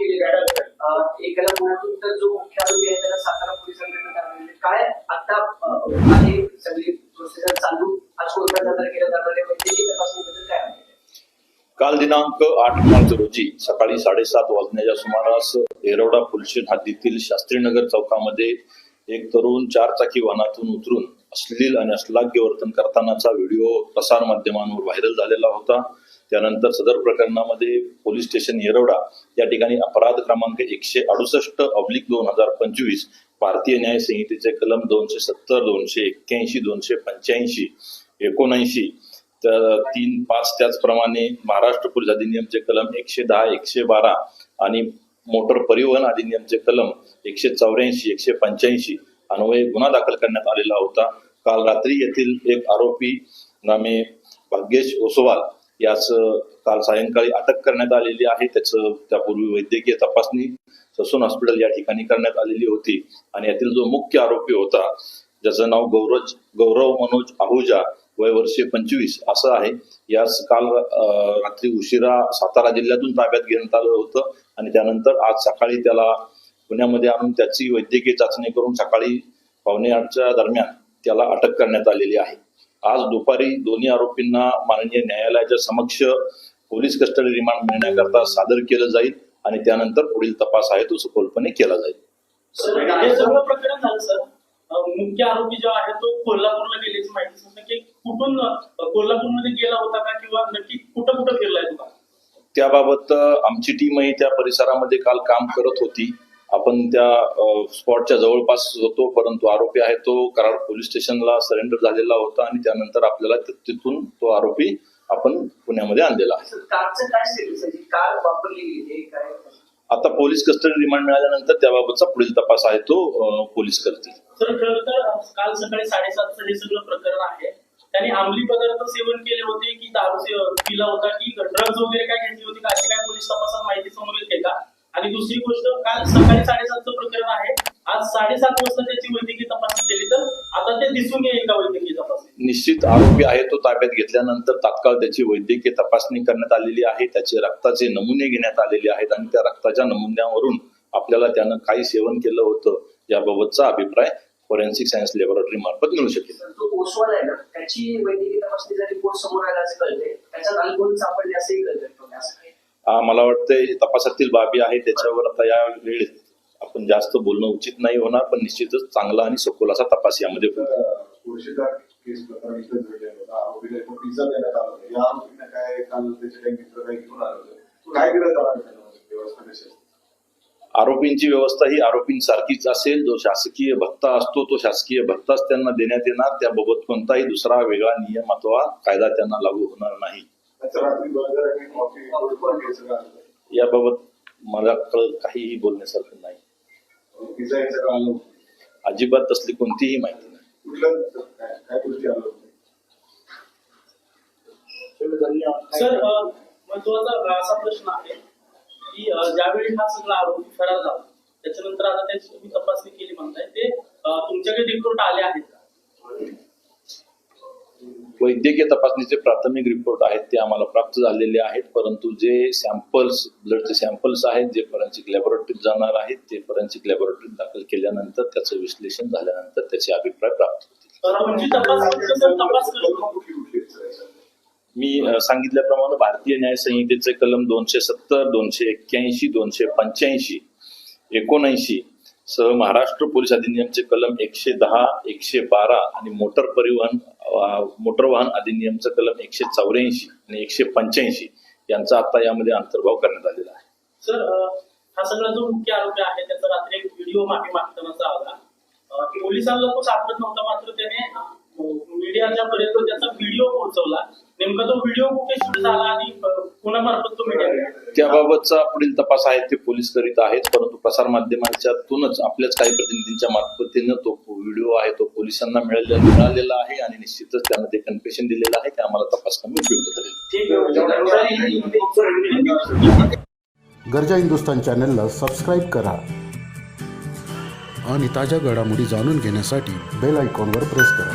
केलेली एकाला पुण्यातून तर जो मुख्य आरोपी आहे त्याला सातारा पोलिसांकडे काय आता आहे सगळी प्रोसेस चालू? आज कोर्टात सादर केला जाणार आहे? वैद्यकीय तपासणीबद्दल काय काल दिनांक आठ मार्च रोजी सकाळी साडेसात वाजण्याच्या सुमारास येरवडा पुलशेन हद्दीतील शास्त्रीनगर चौकामध्ये एक तरुण चारचाकी वाहनातून उतरून अश्लील आणि अश्लाघ्य वर्तन करतानाचा व्हिडिओ प्रसार माध्यमांवर व्हायरल झालेला होता. त्यानंतर सदर प्रकरणामध्ये पोलीस स्टेशन येरवडा या ठिकाणी अपराध क्रमांक एकशे अडुसष्ट अब्लिक दोन हजार पंचवीस भारतीय न्याय संहितेचे कलम दोनशे सत्तर दोनशे एक्क्याऐंशी दोनशे पंच्याऐंशी एकोणऐंशी तर तीन पाच त्याचप्रमाणे महाराष्ट्र पोलीस अधिनियमचे कलम एकशे दहा एकशे बारा आणि मोटर परिवहन अधिनियमचे कलम एकशे चौऱ्याऐंशी एकशे पंच्याऐंशी अन्वये गुन्हा दाखल करण्यात आलेला होता. काल रात्री येथील एक आरोपी नामे भाग्येश ओसवाल याच काल सायंकाळी अटक करण्यात आलेली आहे. त्याचं त्यापूर्वी वैद्यकीय तपासणी ससून हॉस्पिटल या ठिकाणी करण्यात आलेली होती. आणि यातील जो मुख्य आरोपी होता ज्याचं नाव गौरज गौरव मनोज आहुजा वय वर्षे पंचवीस असं आहे. यास काल रात्री उशिरा सातारा जिल्ह्यातून ताब्यात घेण्यात आलं होतं. आणि त्यानंतर आज सकाळी त्याला पुण्यामध्ये आणून त्याची वैद्यकीय चाचणी करून सकाळी पावणे आठच्या दरम्यान त्याला अटक करण्यात आलेली आहे. आज दुपारी दोन्ही आरोपींना माननीय न्यायालयाच्या समक्ष पोलीस कस्टडी रिमांड मिळण्याकरता सादर केलं जाईल आणि त्यानंतर पुढील तपास आहे तो सखोलपणे केला जाईल. सर हे सर्व प्रकरण झालं सर. अं, मुख्य आरोपी जो आहे तो कोल्हापूरला गेल्याची माहिती कुठून कोल्हापूरमध्ये गेला होता का किंवा नक्की कुठं कुठं फिरलाय त्याबाबत आमची टीमही त्या परिसरामध्ये काल काम करत होती. आपण त्या स्पॉटच्या जवळपास होतो परंतु आरोपी आहे तो कराड पोलीस स्टेशनला सरेंडर झालेला होता आणि त्यानंतर आपल्याला तिथून तो आरोपी आपण पुण्यामध्ये आणलेला आहे. आता पोलीस कस्टडी रिमांड मिळाल्यानंतर त्याबाबतचा पुढील तपास आहे तो पोलीस करतील. तर खरं तर अं, काल सकाळी साडेसातचं हे सगळं प्रकरण आहे. त्यांनी अंमली पदार्थ सेवन केले होते की दारू पिला होता की ड्रग्ज वगैरे काय घेतली होती का? अशी काय पोलीस तपासात माहिती समोर येते का? आणि दुसरी गोष्ट काल सकाळी साडेसातचं प्रकरण आहे. आज साडेसात वाजता त्याची वैद्यकीय तपासणी केली तर आता ते दिसून येईल का वैद्यकीय तपासणी? निश्चित आरोपी आहे तो ताब्यात घेतल्यानंतर तात्काळ त्याची वैद्यकीय तपासणी करण्यात आलेली आहे. त्याचे रक्ताचे नमुने घेण्यात आलेले आहेत आणि त्या रक्ताच्या नमुन्यावरून आपल्याला त्यानं काही सेवन केलं होतं याबाबतचा अभिप्राय फॉरेन्सिक सायन्स लॅबोरेटरी मार्फत मिळू शकेल. तर तो ओसवाल आहे ना. त्याची वैद्यकीय तपासणीचा रिपोर्ट समोर आला असं कळते त्याच्यात अल्कोहोल सापडले असंही असं आ, मला वाटतंय तपासातील बाबी आहे त्याच्यावर आता या वेळेत आपण जास्त बोलणं उचित नाही होणार पण निश्चितच चांगला आणि सखोल असा तपास यामध्ये आरोपींची व्यवस्था ही आरोपींसारखीच असेल. जो शासकीय भत्ता असतो तो शासकीय भत्ताच त्यांना देण्यात येणार. त्याबाबत कोणताही दुसरा वेगळा नियम अथवा कायदा त्यांना लागू होणार नाही. याबाबत मला कळ- काहीही बोलण्यासारखं नाही. हे. अजिबात तसली कोणतीही माहिती नाही. सर महत्त्वाचा असा प्रश्न आहे की ज्यावेळी हा सगळा आरोपी फरार झाला त्याच्यानंतर आता त्याची तुम्ही तपासणी केली म्हणताय ते तुमच्याकडे रिपोर्ट आले आहेत का? वैद्यकीय तपासणीचे प्राथमिक रिपोर्ट आहेत ते आम्हाला प्राप्त झालेले आहेत परंतु जे सॅम्पल्स ब्लडचे सॅम्पल्स आहेत जे फॉरेन्सिक लॅबोरेटरीत जाणार आहेत ते फॉरेन्सिक लॅबोरेटरीत दाखल केल्यानंतर त्याचं विश्लेषण झाल्यानंतर त्याचे अभिप्राय प्राप्त होतील आहेत? मी सांगितल्याप्रमाणे भारतीय न्याय संहितेचे कलम दोनशे सत्तर दोनशे एक्क्याऐंशी दोनशे पंच्याऐंशी एकोणऐंशी सह महाराष्ट्र पोलीस अधिनियमचे कलम एकशे दहा एकशे बारा आणि मोटर परिवहन मोटर वाहन अधिनियमचं कलम एकशे चौऱ्याऐंशी आणि एकशे पंच्याऐंशी यांचा आता यामध्ये अंतर्भाव करण्यात आलेला आहे. सर हा सगळा जो मुख्य आरोपी आहे त्याचा रात्री एक व्हिडिओ मागे मागतानाचा आला. की पोलिसांना तो सापडत नव्हता मात्र त्याने मीडियाच्या पर्यंत त्याचा व्हिडिओ पोहोचवला. नेमका तो व्हिडिओ कुठे शूट झाला आणि कोणामार्फत तो मीडिया त्याबाबतचा पुढील तपास आहे ते पोलीस करीत आहेत परंतु प्रसार माध्यमांच्यातूनच आपल्याच काही प्रतिनिधींच्या मार्फतीनं तो व्हिडिओ आहे तो पोलिसांना मिळालेला मिळालेला आहे आणि निश्चितच त्यानं ते कन्फेशन दिलेलं आहे ते आम्हाला तपास कमी उपयुक्त ठरेल. गरजा हिंदुस्तान चॅनलला सबस्क्राईब करा आणि ताज्या घडामोडी जाणून घेण्यासाठी बेल आयकॉनवर प्रेस करा.